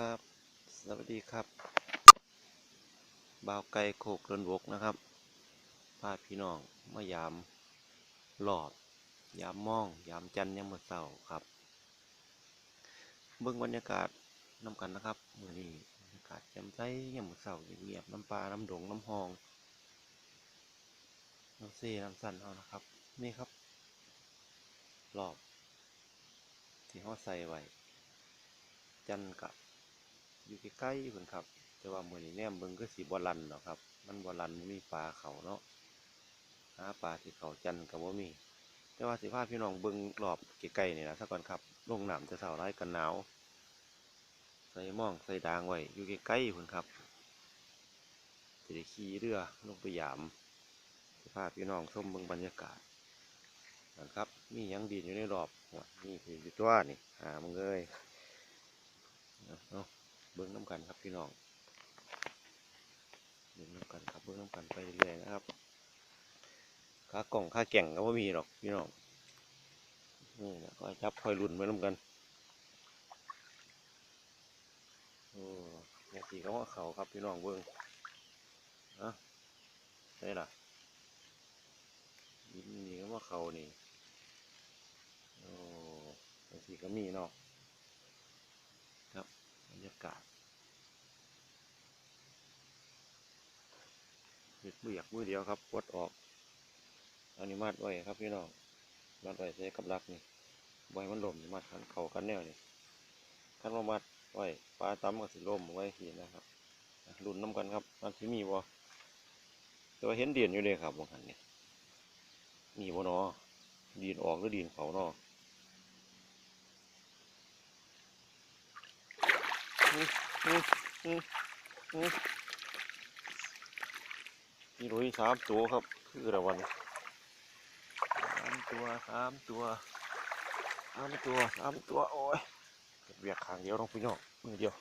ครับ สวัสดีครับบ่าวไก่โขกเดินบกนะครับพาพี่น้องมายามหลอด ยามมอง ยามจันยามมื้อเช้าครับ เบิ่งบรรยากาศน้ำกันนะครับมือนี้บรรยากาศแจ่มใสยามมื้อเช้าเงียบๆน้ำปลาน้ำดงน้ำหองน้ำเซน้ำสันเฮานะครับ นี่ครับรอบที่เฮาใส่ไว้จันกับ อยู่ใกล้ๆเพิ่นครับ แต่ว่ามือนี้แนมเบิ่งคือสิบ่ลันเนาะครับ มันบ่ลันมีปลาเขาเนาะหาปลาที่เขาจันทร์ก็บ่มี แต่ว่าสิพาพี่น้องเบิ่งรอบใกล้ๆนี่ล่ะซะก่อนครับลงหน้ำจะเช้าหลายกันหนาว ใส่ม่องใส่ดางไว้อยู่ใกล้ๆเพิ่นครับสิได้ขี่เรือลงไปยามสิพาพี่น้องชมเบิ่งบรรยากาศนั่นครับ มียังดีอยู่ในรอบนี่คือตัวนี่หามึงเอ้ยเอาเอา เบิ้งน้ำกันครับพี่น้องเบิ้งน้ำกันครับเบิ้งน้ำกันไปเรื่อยๆนะครับขากล่องขาแก่งก็ไม่มีหรอกพี่น้องนี่นะคอยจับคอยรุ่นไปน้ำกันโอ้ยสีเขาว่าเขาครับพี่น้องเบิ้งอะใช่ล่ะยินนี่ก็ว่าเขานี่โอ้ยสีก็มีเนาะครับ รรยากาศเฮ็ดมืออยกมือเดียวครับวดออกอันนี้มัดไว้ครับพี่น้องมัดไว้ใส่กับรักนี่ไว้มันล่มมัดขันเข่ากันแนวนี่ขันมามัดไว้ปลาตั้มกับสิล่มไว้ทีนะครับรุ่นน้ำกันครับมันสิมีบ่แต่ว่าเห็นเดียนอยู่เลยครับบางคันนี่มีบ่เนาะดีนออกหรือดีนเขาเนาะ มีรุยสามตัวครับ คืออะไรวันสามตัวสามตัวสามตัวสามตัว โอ้ยเฮ็ดเวียกขางเดียวน้องพี่น้องมือเดียว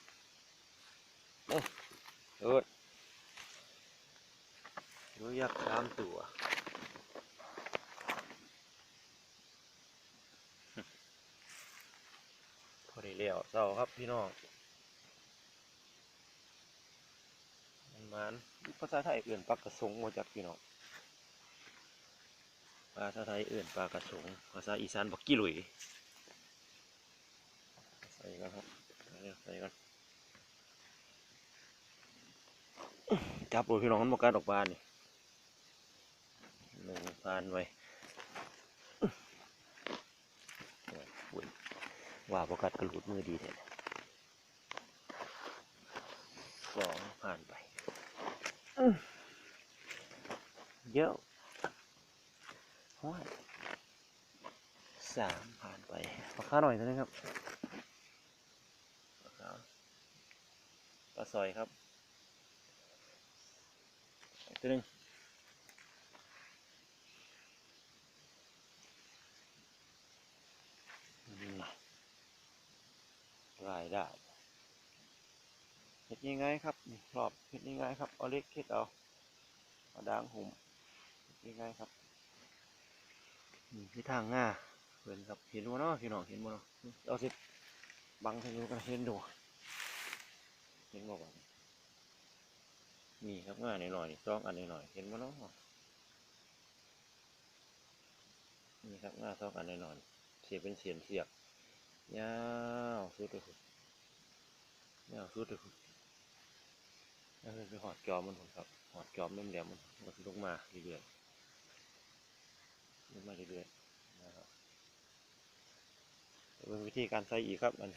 เอ้ยเอิดรุยยักษ์สามตัวพอได้แล้วเศร้าครับพี่น้อง มันภาษาไทยเอื่นปลากระสงมาจากพี่น้องภาษาไทยเอื่นปลากระสงภาษาอีสานบอกกี้หลุยใส่กันครับใส่กันใส่กันจับโดยพี่น้องมันบอกการออกบานนี่หนึ่งพานไว้ว่าประกัดกระหลุดมือดีแท้สองผ่านไป เยอะห้วยสามผ่านไปปลาค้าหน่อยตัวนี้ครับปลาขาวปลาซอยครับอีกตัวหนึงนี่นะรายได้เห็ดยังไงครับนี่รอบเห็ดยังไงครับเอาเล็กเห็ดเอาเอาด่างหุ่ม ง่ายๆครับนี่ที่ทางง่าเห็นครับเห็นบ่เนาะพี่น้องเห็นบ่เนาะเอาสิบังให้ดูกันเห็นดูเห็นบ่บ่นี่ครับง่าหน่อยๆนี่สองอันหน่อยๆเห็นบ่เนาะนี่ครับง่าสองอันหน่อยๆเสียเป็นเสียนเสียบยาวสุดเลยคุณยาวสุดเลยคุณนั่นคือหอดจอมันผมครับหอดจอมแหลมๆมันมันลงมาเรื่อยๆ มาเรื่อยๆนะครับเป็นวิธีการใส่อีกครับมัน